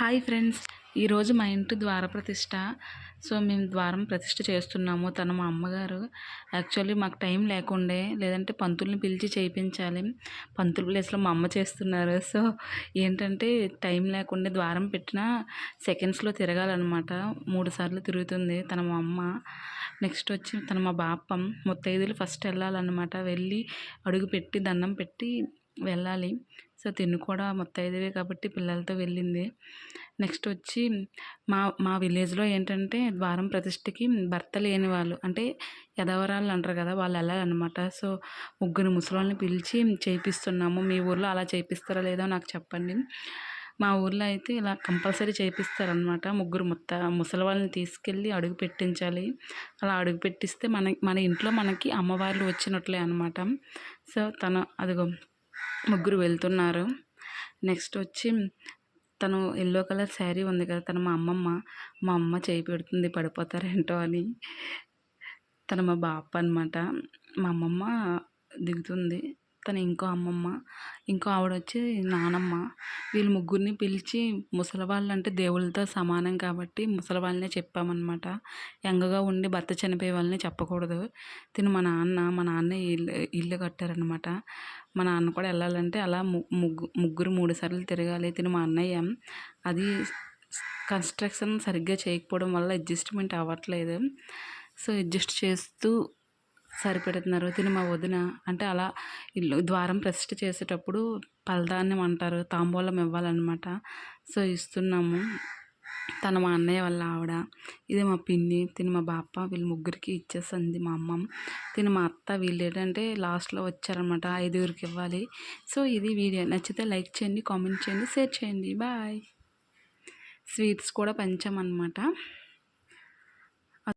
Hi friends. ఈరోజు మా ఇంటి ద్వార ప్రతిష్ట. సో మేము ద్వారం ప్రతిష్ట చేస్తున్నాము. తను మా అమ్మగారు. యాక్చువల్లీ మాకు టైం లేకుండే. లేదంటే పంతుల్ని పిలిచి చేయించాలి. పంతుల ప్లేస్లో మా అమ్మ చేస్తున్నారు. సో ఏంటంటే టైం లేకుండా ద్వారం పెట్టిన సెకండ్స్లో తిరగాలన్నమాట. మూడు సార్లు తిరుగుతుంది తన మా అమ్మ. నెక్స్ట్ వచ్చి తన మా బాపం. ముత్తైదులు ఫస్ట్ వెళ్ళాలన్నమాట. వెళ్ళి అడుగు పెట్టి దండం పెట్టి వెళ్ళాలి. సో తిను కూడా ముత్తైదువే కాబట్టి పిల్లలతో వెళ్ళింది. నెక్స్ట్ వచ్చి మా మా విలేజ్లో ఏంటంటే ద్వారం ప్రతిష్ఠకి భర్త లేని వాళ్ళు అంటే ఎదవరాళ్ళు అంటారు కదా వాళ్ళు వెళ్ళాలన్నమాట. సో ముగ్గురు ముసలోళ్ళని పిలిచి చేయిస్తున్నాము మీ ఊర్లో అలా చేయిస్తారా లేదో నాకు చెప్పండి. మా ఊర్లో అయితే ఇలా కంపల్సరీ చేయిస్తారనమాట ముగ్గురు ముత్త ముసలి వాళ్ళని తీసుకెళ్ళి అడుగు పెట్టించాలి. అలా అడుగు పెట్టిస్తే మన మన ఇంట్లో మనకి అమ్మవార్లు వచ్చినట్లే అనమాట సో తను అదిగో ముగ్గురు వెళ్తున్నారు. నెక్స్ట్ వచ్చి తను ఎల్లో కలర్ శారీ ఉంది కదా తను మా అమ్మమ్మ మా అమ్మ చేయి పెడుతుంది పడిపోతారేంటో అని. తను మా బాప అనమాట మా అమ్మమ్మ దిగుతుంది. తను ఇంకో అమ్మమ్మ ఇంకో ఆవిడ వచ్చి నానమ్మ. వీళ్ళు ముగ్గురిని పిలిచి ముసలివాళ్ళు అంటే దేవుళ్ళతో సమానం కాబట్టి ముసలి వాళ్ళనే చెప్పామన్నమాట. యంగగా ఉండి భర్త చనిపోయే వాళ్ళని చెప్పకూడదు. తిను మా నాన్న మా నాన్న ఇల్లు ఇల్లు కట్టారనమాట మా నాన్న కూడా వెళ్ళాలంటే అలా ముగ్గు ముగ్గురు మూడు సార్లు తిరగాలి. తిను మా అన్నయ్య. అది కన్స్ట్రక్షన్ సరిగ్గా చేయకపోవడం వల్ల అడ్జస్ట్మెంట్ అవ్వట్లేదు. సో అడ్జస్ట్ చేస్తూ సరిపెడుతున్నారు తిని మా వదిన. అంటే అలా ఇల్లు ద్వారం ప్రతిష్ట చేసేటప్పుడు పలదాన్యం అంటారు తాంబూలం ఇవ్వాలన్నమాట. సో ఇస్తున్నాము. తన మా అన్నయ్య వాళ్ళ ఆవిడ. ఇది మా పిన్ని తిని మా బాప్ప వీళ్ళు ముగ్గురికి ఇచ్చేసింది మా అమ్మ తిని మా అత్త వీళ్ళు ఏంటంటే లాస్ట్లో వచ్చారనమాట ఐదుగురికి ఇవ్వాలి. సో ఇది వీడియో. నచ్చితే లైక్ చేయండి కామెంట్ చేయండి షేర్ చేయండి. బాయ్. స్వీట్స్ కూడా పెంచామన్నమాట.